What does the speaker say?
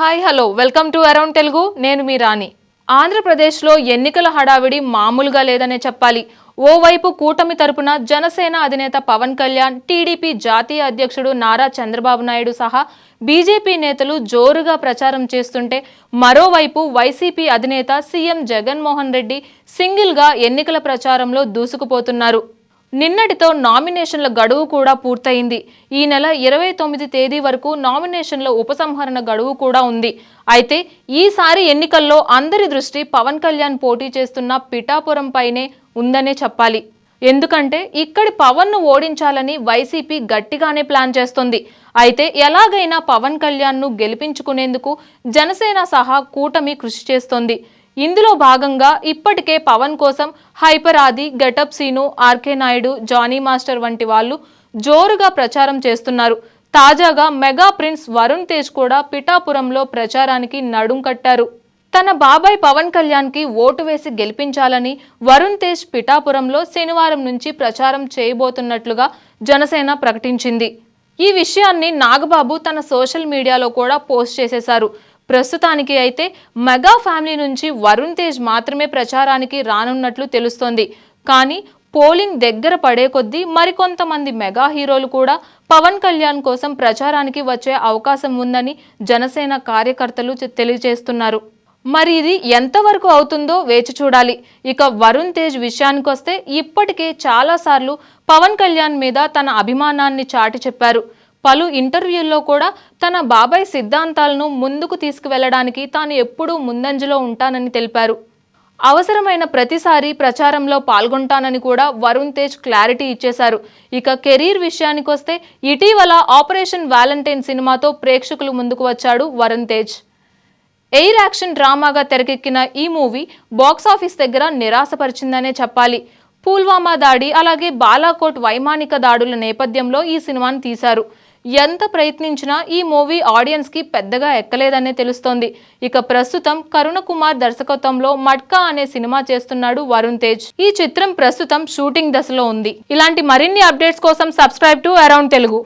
Hi hello. Welcome to around Telugu. నేను మీ రాణి. ఆంధ్రప్రదేశ్లో ఎన్నికల హడావిడి మామూలుగా లేదనే చెప్పాలి. ఓవైపు కూటమి తరపున జనసేన అధినేత పవన్ కళ్యాణ్ టీడీపీ జాతీయ అధ్యక్షుడు నారా చంద్రబాబు నాయుడు సహా బీజేపీ నేతలు జోరుగా ప్రచారం చేస్తుంటే మరోవైపు వైసీపీ అధినేత సీఎం జగన్మోహన్ రెడ్డి సింగిల్గా ఎన్నికల ప్రచారంలో దూసుకుపోతున్నారు. నిన్నటితో నామినేషన్ల గడువు కూడా పూర్తయింది. ఈ నెల ఇరవై తొమ్మిది తేదీ వరకు నామినేషన్ల ఉపసంహరణ గడువు కూడా ఉంది. అయితే ఈసారి ఎన్నికల్లో అందరి దృష్టి పవన్ కళ్యాణ్ పోటీ చేస్తున్న పిఠాపురం పైనే ఉందనే చెప్పాలి. ఎందుకంటే ఇక్కడి పవన్ను ఓడించాలని వైసీపీ గట్టిగానే ప్లాన్ చేస్తుంది. అయితే ఎలాగైనా పవన్ కళ్యాణ్ను గెలిపించుకునేందుకు జనసేన సహా కూటమి కృషి చేస్తోంది. ఇందులో భాగంగా ఇప్పటికే పవన్ కోసం hyper Aadi getup Seenu RK Naidu Jani master వంటి వాళ్ళు జోరుగా ప్రచారం చేస్తున్నారు. తాజాగా మెగా ప్రిన్స్ వరుణ్ తేజ్ కూడా పిఠాపురంలో ప్రచారానికి నడుం కట్టారు. తన బాబాయ్ పవన్ కళ్యాణ్కి ఓటు వేసి గెలిపించాలని వరుణ్ తేజ్ పిఠాపురంలో శనివారం నుంచి ప్రచారం చేయబోతున్నట్లుగా జనసేన ప్రకటించింది. ఈ విషయాన్ని నాగబాబు తన సోషల్ మీడియాలో కూడా పోస్ట్ చేసేశారు. ప్రస్తుతానికి అయితే మెగా ఫ్యామిలీ నుంచి వరుణ్ తేజ్ మాత్రమే ప్రచారానికి రానున్నట్లు తెలుస్తోంది. కానీ పోలింగ్ దగ్గర పడే కొద్దీ మరికొంతమంది మెగా హీరోలు కూడా పవన్ కళ్యాణ్ కోసం ప్రచారానికి వచ్చే అవకాశం ఉందని జనసేన కార్యకర్తలు తెలియజేస్తున్నారు. మరి ఇది ఎంతవరకు అవుతుందో వేచి చూడాలి. ఇక వరుణ్ తేజ్ విషయానికొస్తే ఇప్పటికే చాలాసార్లు పవన్ కళ్యాణ్ మీద తన అభిమానాన్ని చాటి చెప్పారు. పలు ఇంటర్వ్యూల్లో కూడా తన బాబాయ్ సిద్ధాంతాలను ముందుకు తీసుకువెళ్ళడానికి తాను ఎప్పుడూ ముందంజలో ఉంటానని తెలిపారు. అవసరమైన ప్రతిసారి ప్రచారంలో పాల్గొంటానని కూడా వరుణ్ తేజ్ క్లారిటీ ఇచ్చేశారు. ఇక కెరీర్ విషయానికొస్తే ఇటీవల ఆపరేషన్ వ్యాలంటైన్ సినిమాతో ప్రేక్షకులు ముందుకు వచ్చాడు వరుణ్ తేజ్. ఎయిర్ యాక్షన్ డ్రామాగా తెరకెక్కిన ఈ మూవీ బాక్సాఫీస్ దగ్గర నిరాశపరిచిందనే చెప్పాలి. పుల్వామా దాడి అలాగే బాలాకోట్ వైమానిక దాడుల నేపథ్యంలో ఈ సినిమాను తీశారు. ఎంత ప్రయత్నించినా ఈ మూవీ ఆడియన్స్కి పెద్దగా ఎక్కలేదనే తెలుస్తోంది. ఇక ప్రస్తుతం కరుణ కుమార్ దర్శకత్వంలో మట్కా అనే సినిమా చేస్తున్నాడు వరుణ్ తేజ్. ఈ చిత్రం ప్రస్తుతం షూటింగ్ దశలో ఉంది. ఇలాంటి మరిన్ని అప్డేట్స్ కోసం సబ్స్క్రైబ్ టు అరౌండ్ తెలుగు.